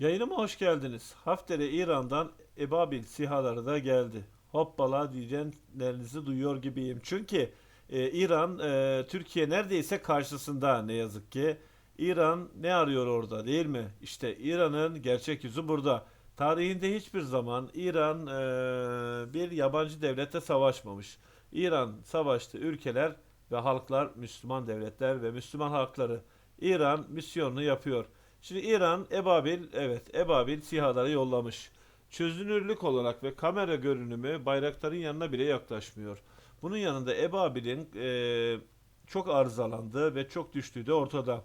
Yayınıma hoş geldiniz. Haftere İran'dan Ebabil sihaları da geldi. Hoppala diyeceklerinizi duyuyor gibiyim. Çünkü e, İran e, Türkiye neredeyse karşısında ne yazık ki. İran ne arıyor orada değil mi? İşte İran'ın gerçek yüzü burada. Tarihinde hiçbir zaman İran e, bir yabancı devlete savaşmamış. İran savaştığı ülkeler ve halklar Müslüman devletler ve Müslüman halkları. İran misyonunu yapıyor. Şimdi İran Ebabil evet Ebabil sihaları yollamış. Çözünürlük olarak ve kamera görünümü bayrakların yanına bile yaklaşmıyor. Bunun yanında Ebabil'in eee, çok arızalandığı ve çok düştüğü de ortada.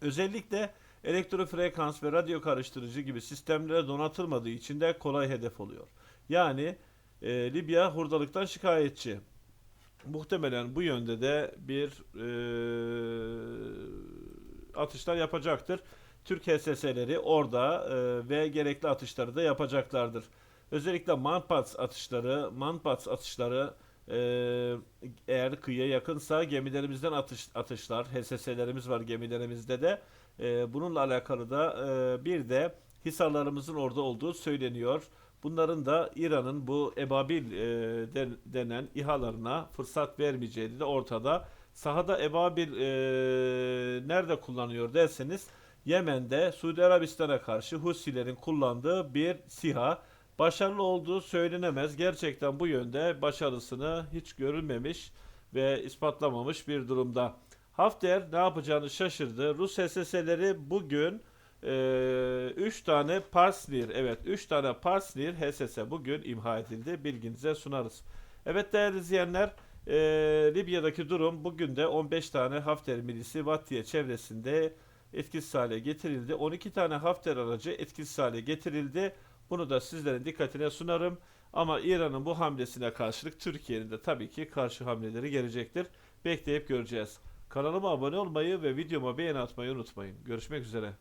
Özellikle elektrofrekans ve radyo karıştırıcı gibi sistemlere donatılmadığı için de kolay hedef oluyor. Yani eee, Libya hurdalıktan şikayetçi. Muhtemelen bu yönde de bir eee, atışlar yapacaktır. Türk HSS'leri orada e, ve gerekli atışları da yapacaklardır. Özellikle manpats atışları, manpats atışları e, eğer kıyıya yakınsa gemilerimizden atış, atışlar, HSS'lerimiz var gemilerimizde de. E, bununla alakalı da e, bir de hisarlarımızın orada olduğu söyleniyor. Bunların da İran'ın bu Ebabil e, den- denen İHA'larına fırsat vermeyeceği de ortada. Sahada Ebabil e, nerede kullanıyor derseniz Yemen'de Suudi Arabistan'a karşı Husilerin kullandığı bir SİHA. Başarılı olduğu söylenemez. Gerçekten bu yönde başarısını hiç görülmemiş ve ispatlamamış bir durumda. Hafter ne yapacağını şaşırdı. Rus HSS'leri bugün 3 tane Parsnir, evet 3 tane Parsnir HSS bugün imha edildi. Bilginize sunarız. Evet değerli izleyenler, e, Libya'daki durum bugün de 15 tane Hafter milisi Vattiye çevresinde etkisiz hale getirildi. 12 tane Hafter aracı etkisiz hale getirildi. Bunu da sizlerin dikkatine sunarım. Ama İran'ın bu hamlesine karşılık Türkiye'nin de tabii ki karşı hamleleri gelecektir. Bekleyip göreceğiz. Kanalıma abone olmayı ve videoma beğeni atmayı unutmayın. Görüşmek üzere.